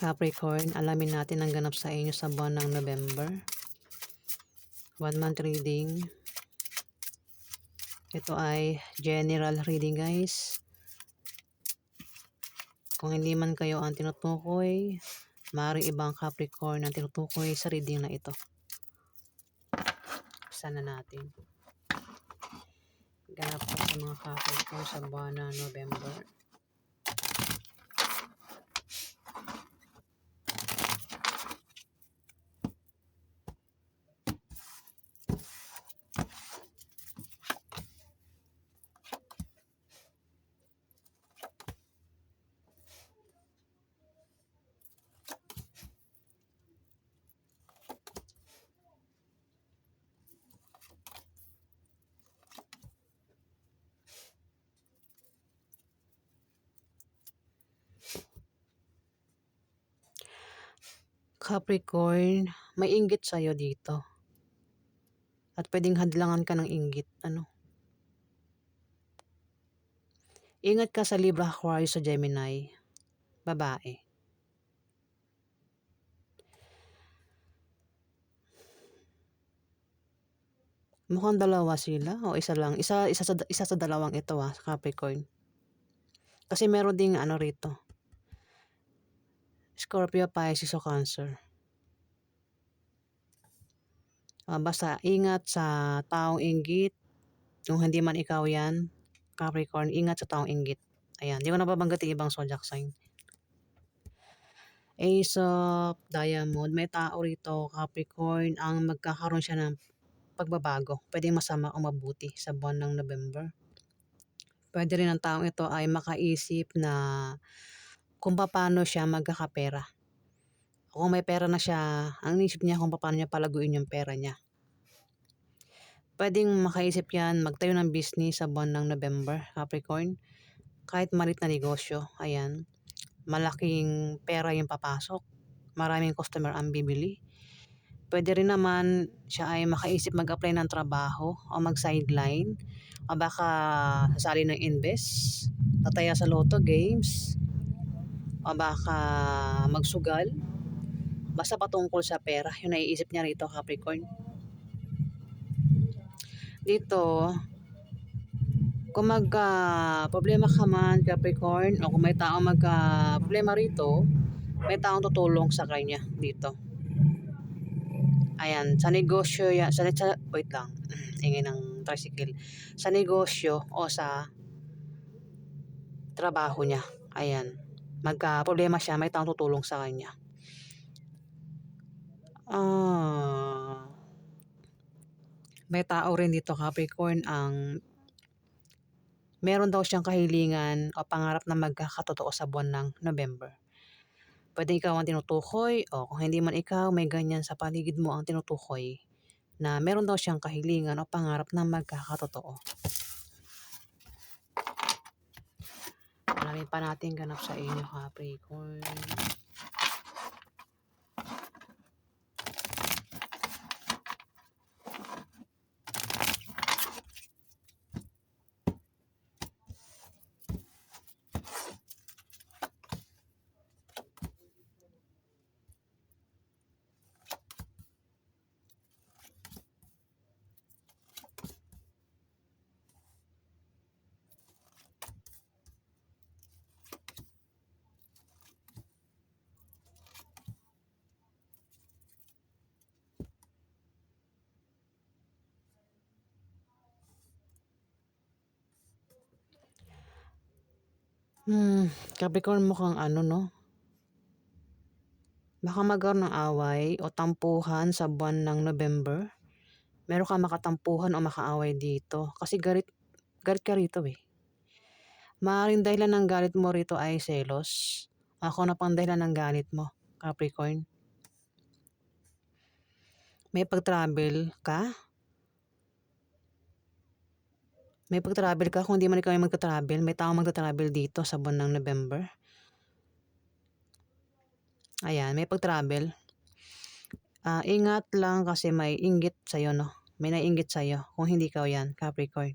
Capricorn, alamin natin ang ganap sa inyo sa buwan ng November. One month reading. Ito ay general reading guys. Kung hindi man kayo ang tinutukoy, maaaring ibang Capricorn ang tinutukoy sa reading na ito. Sana natin. Ganap sa mga Capricorn sa buwan ng November. Capricorn, may inggit sa'yo dito. At pwedeng hadlangan ka ng inggit. Ano? Ingat ka sa Libra, Aquarius, sa Gemini. Babae. Mukhang dalawa sila o isa lang. Isa, isa, sa, isa sa dalawang ito ah, Capricorn. Kasi meron ding ano rito. Scorpio, Pisces o Cancer. Ah, basta ingat sa taong inggit. Kung hindi man ikaw yan, Capricorn, ingat sa taong inggit. Ayan, di ko nababanggit yung ibang zodiac sign. Ace of Diamond, may tao rito, Capricorn, ang magkakaroon siya ng pagbabago. Pwedeng masama o mabuti sa buwan ng November. Pwede rin ang taong ito ay makaisip na kung paano siya magkakapera. Kung may pera na siya, ang isip niya kung paano niya palaguin yung pera niya. Pwedeng makaisip yan, magtayo ng business sa buwan ng November, Capricorn. Kahit malit na negosyo, ayan. Malaking pera yung papasok. Maraming customer ang bibili. Pwede rin naman siya ay makaisip mag-apply ng trabaho o mag-sideline o baka sasali ng invest, tataya sa lotto games, o baka magsugal. Basta patungkol sa pera, yun naiisip niya rito Capricorn. Dito, kung magka problema ka man Capricorn o kung may tao magka problema rito, may taong tutulong sa kanya dito. Ayan, sa negosyo yan, sa, sa wait lang, ingay ng tricycle. Sa negosyo o sa trabaho niya. Ayan, magka problema siya, may taong tutulong sa kanya. Ah, may tao rin dito Capricorn ang meron daw siyang kahilingan o pangarap na magkakatotoo sa buwan ng November. Pwede ikaw ang tinutukoy o kung hindi man ikaw, may ganyan sa paligid mo ang tinutukoy na meron daw siyang kahilingan o pangarap na magkakatotoo. Alamin pa natin ganap sa inyo, Capricorn. Hmm, Capricorn mukhang ano no? Baka magkaroon ng away o tampuhan sa buwan ng November. Meron ka makatampuhan o makaaway dito. Kasi galit, galit ka rito eh. Maaaring dahilan ng galit mo rito ay selos. Ako na pang dahilan ng galit mo, Capricorn. May pag-travel ka? May pag-travel ka kung di man ikaw magta-travel. May tao magta-travel dito sa buwan ng November. Ayan, may pag-travel. Ah, ingat lang kasi may inggit sa'yo, no? May naiinggit sa'yo kung hindi ikaw yan, Capricorn.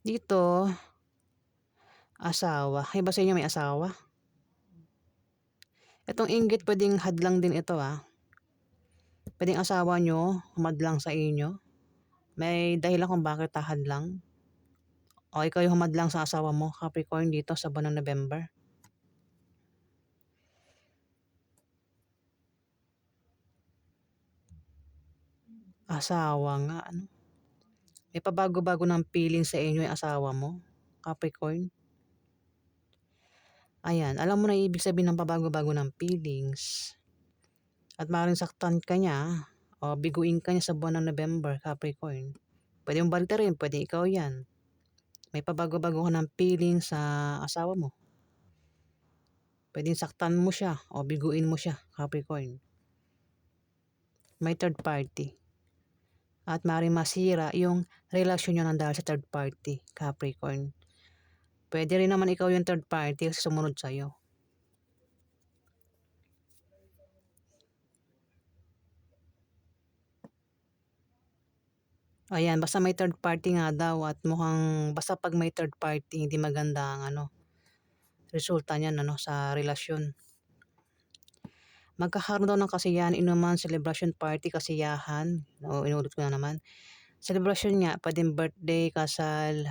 Dito, Asawa. Yung ba sa inyo may asawa? Itong inggit pwedeng hadlang din ito ah. Pwedeng asawa nyo humadlang sa inyo. May dahilan kung bakit tahadlang. O ikaw yung humadlang sa asawa mo, Capricorn, dito sa buwan ng November. Asawa nga, ano? May pabago-bago ng feeling sa inyo yung asawa mo, Capricorn. Ayan, alam mo na ibig sabihin ng pabago-bago ng feelings. At maaaring saktan ka niya o biguin ka niya sa buwan ng November, Capricorn. Pwede mong rin, pwede ikaw yan. May pabago-bago ka ng feeling sa asawa mo. Pwedeng saktan mo siya o biguin mo siya, Capricorn. May third party. At maaaring masira yung relasyon nyo dahil sa third party, Capricorn. Pwede rin naman ikaw yung third party kasi sumunod sa'yo. Ayan, basta may third party nga daw at mukhang basta pag may third party hindi maganda ang ano resulta niyan ano sa relasyon. Magkakaroon daw ng kasiyahan inuman celebration party kasiyahan. O inulit ko na naman. Celebration nga, pwedeng birthday, kasal,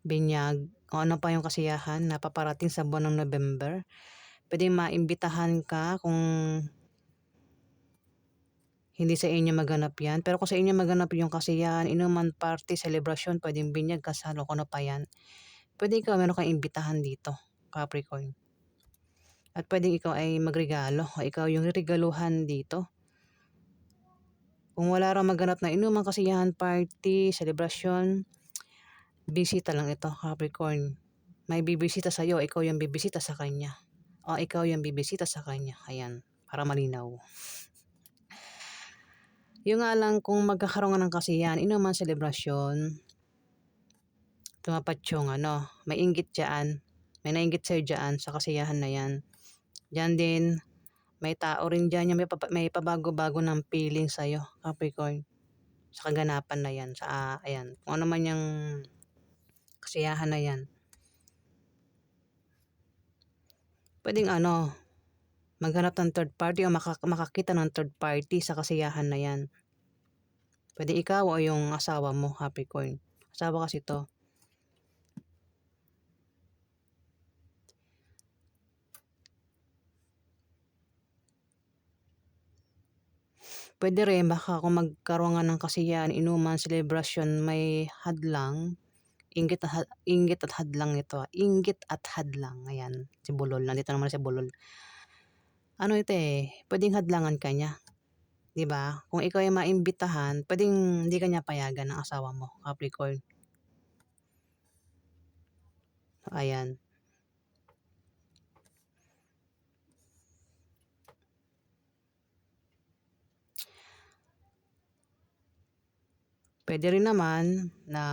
binyag, o ano pa yung kasiyahan na paparating sa buwan ng November. Pwedeng maimbitahan ka kung hindi sa inyo maganap yan. Pero kung sa inyo maganap yung kasiyahan, inuman party, celebration, pwedeng binyag, kasal, o ano pa yan. Pwede ikaw, meron kang imbitahan dito, Capricorn. At pwedeng ikaw ay magregalo, o ikaw yung regaluhan dito. Kung wala raw maganap na inuman kasiyahan, party, celebration, bisita lang ito, Capricorn. May bibisita sa iyo, ikaw yung bibisita sa kanya. O ikaw yung bibisita sa kanya. Ayan, para malinaw. Yung nga lang kung magkakaroon ng kasiyahan, inuman selebrasyon, tumapat yung ano, may inggit dyan, may nainggit sa'yo dyan sa kasiyahan na yan. Dyan din, may tao rin dyan may, may pabago-bago ng feeling sa'yo, Capricorn. Sa kaganapan na yan, sa, uh, ayan, kung ano man yung kasiyahan na yan. Pwedeng ano, maghanap ng third party o makak makakita ng third party sa kasiyahan na yan. Pwede ikaw o yung asawa mo, Capricorn. Asawa kasi to. Pwede rin, baka kung magkaroon nga ng kasiyahan, inuman, celebration, may hadlang, inggit at, inggit at hadlang ito. Inggit at hadlang. Ayan, si Bulol. Nandito naman si Bulol ano ito eh, pwedeng hadlangan ka niya. 'Di ba? Kung ikaw ay maimbitahan, pwedeng hindi ka niya payagan ng asawa mo, Capricorn. Ayan. Pwede rin naman na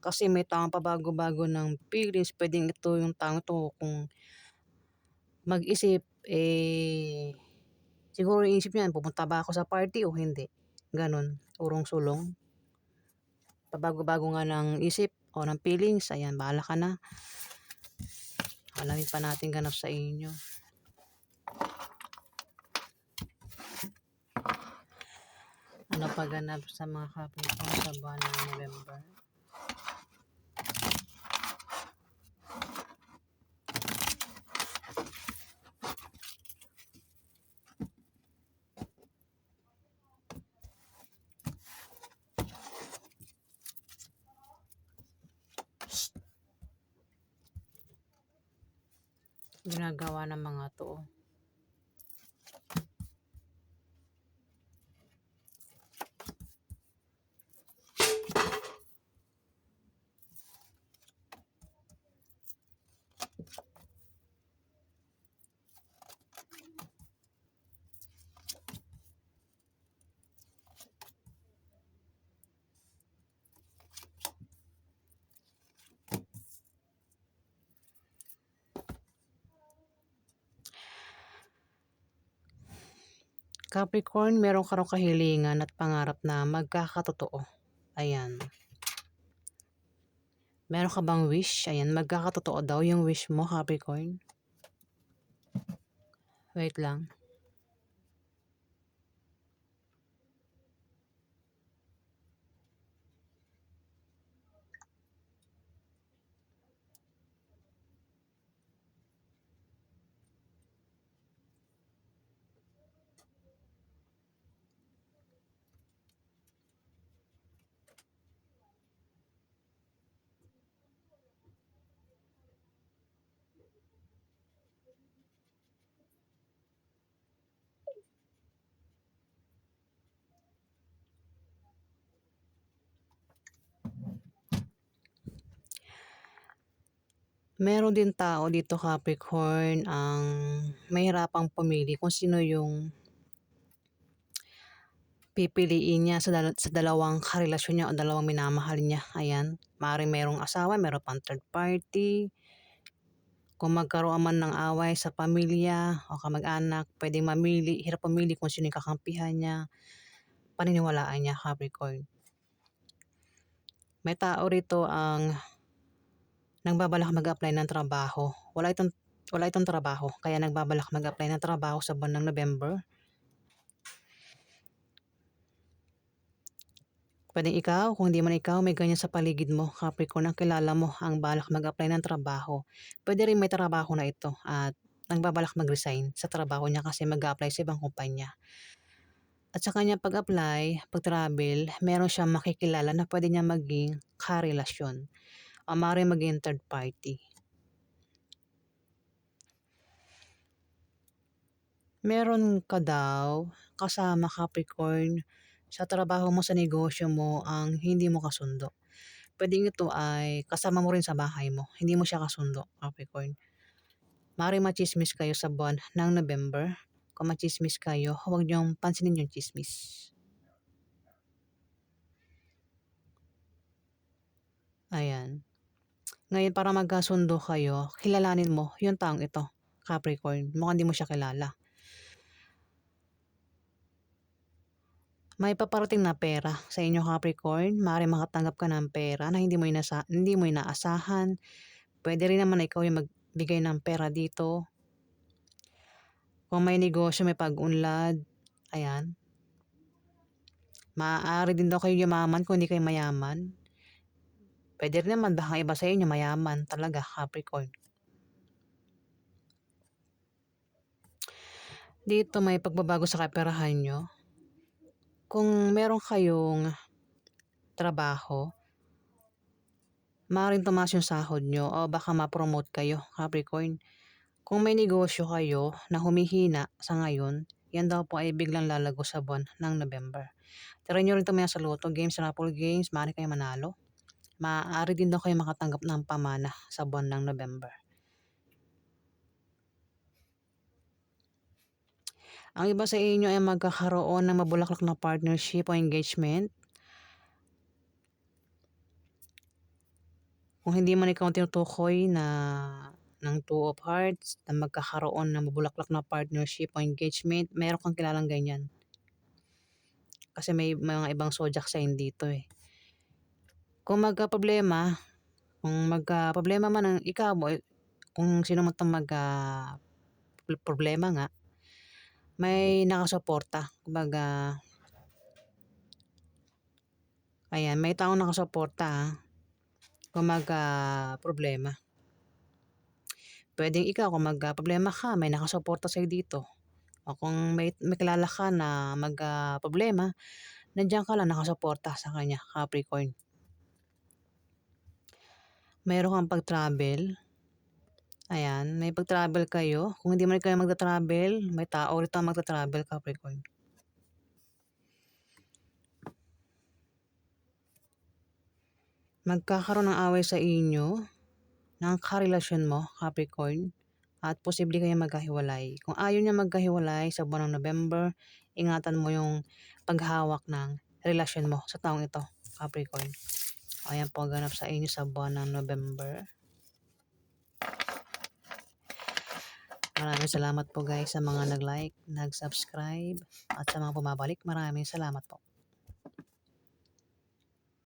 kasi may taong pabago-bago ng feelings, pwedeng ito yung taong to kung mag-isip eh, siguro iisip niyan, pupunta ba ako sa party o hindi? Ganon, urong-sulong. Pabago-bago nga ng isip o ng feelings, ayan, bahala ka na. Alamin pa natin ganap sa inyo. Ano pa ganap sa mga kapit sa buwan ng November? ginagawa ng mga to. Capricorn, meron ka kahilingan at pangarap na magkakatotoo. Ayan. Meron ka bang wish? Ayan, magkakatotoo daw yung wish mo, Capricorn. Wait lang. Meron din tao dito, Capricorn, ang mahirapang pumili kung sino yung pipiliin niya sa, dal- sa dalawang karelasyon niya o dalawang minamahal niya. Ayan, maaaring merong asawa, meron pang third party. Kung magkaroon man ng away sa pamilya o kamag-anak, pwedeng mamili, hirap pumili kung sino yung kakampihan niya, paniniwalaan niya, Capricorn. May tao rito ang nagbabalak mag-apply ng trabaho. Wala itong wala itong trabaho, kaya nagbabalak mag-apply ng trabaho sa buwan ng November. Pwedeng ikaw, kung hindi man ikaw, may ganyan sa paligid mo, Capricorn, ang kilala mo, ang balak mag-apply ng trabaho. Pwede rin may trabaho na ito at nagbabalak mag-resign sa trabaho niya kasi mag-apply sa ibang kumpanya. At sa kanya pag-apply, pag-travel, meron siyang makikilala na pwede niya maging karelasyon maaaring maging third party. Meron ka daw kasama Capricorn sa trabaho mo sa negosyo mo ang hindi mo kasundo. Pwedeng ito ay kasama mo rin sa bahay mo. Hindi mo siya kasundo, Capricorn. Maaaring machismis kayo sa buwan ng November. Kung machismis kayo, huwag niyong pansinin yung chismis. Ayan. Ngayon, para magkasundo kayo, kilalanin mo yung taong ito, Capricorn. Mukhang di mo siya kilala. May paparating na pera sa inyo, Capricorn. Maaari makatanggap ka ng pera na hindi mo, inasa hindi mo inaasahan. Pwede rin naman na ikaw yung magbigay ng pera dito. Kung may negosyo, may pag-unlad. Ayan. Maaari din daw kayo yumaman kung hindi kayo mayaman. Pwede rin naman baka iba sa inyo mayaman talaga, Capricorn. Dito may pagbabago sa kaperahan nyo. Kung meron kayong trabaho, maaaring tumaas yung sahod nyo o baka ma-promote kayo, Capricorn. Kung may negosyo kayo na humihina sa ngayon, yan daw po ay biglang lalago sa buwan ng November. Try nyo rin tumaya sa Lotto Games, Raffle Games, maaari kayo manalo. Maaari din daw kayo makatanggap ng pamana sa buwan ng November. Ang iba sa inyo ay magkakaroon ng mabulaklak na partnership o engagement. Kung hindi man ikaw tinutukoy na ng two of hearts na magkakaroon ng mabulaklak na partnership o engagement, meron kang kilalang ganyan. Kasi may mga ibang zodiac sign dito eh. Kung magka-problema, kung magka-problema man ang ikaw mo, kung sino man itong magka-problema nga, may nakasuporta. Kumbaga, ayan, may taong nakasuporta ha. Kung magka-problema. Pwedeng ikaw, kung magka-problema ka, may nakasuporta sa'yo dito. O kung may, may kilala ka na magka-problema, nandiyan ka lang nakasuporta sa kanya, Capricorn. Meron kang pag-travel. Ayan, may pag-travel kayo. Kung hindi man kayo magta-travel, may tao rito ang magta-travel, Capricorn. Magkakaroon ng away sa inyo ng karelasyon mo, Capricorn, at posible kayo magkahiwalay. Kung ayaw niya magkahiwalay sa buwan ng November, ingatan mo yung paghawak ng relasyon mo sa taong ito, Capricorn. Ayan po ganap sa inyo sa buwan ng November. Maraming salamat po guys sa mga nag-like, nag-subscribe, at sa mga pumabalik. Maraming salamat po.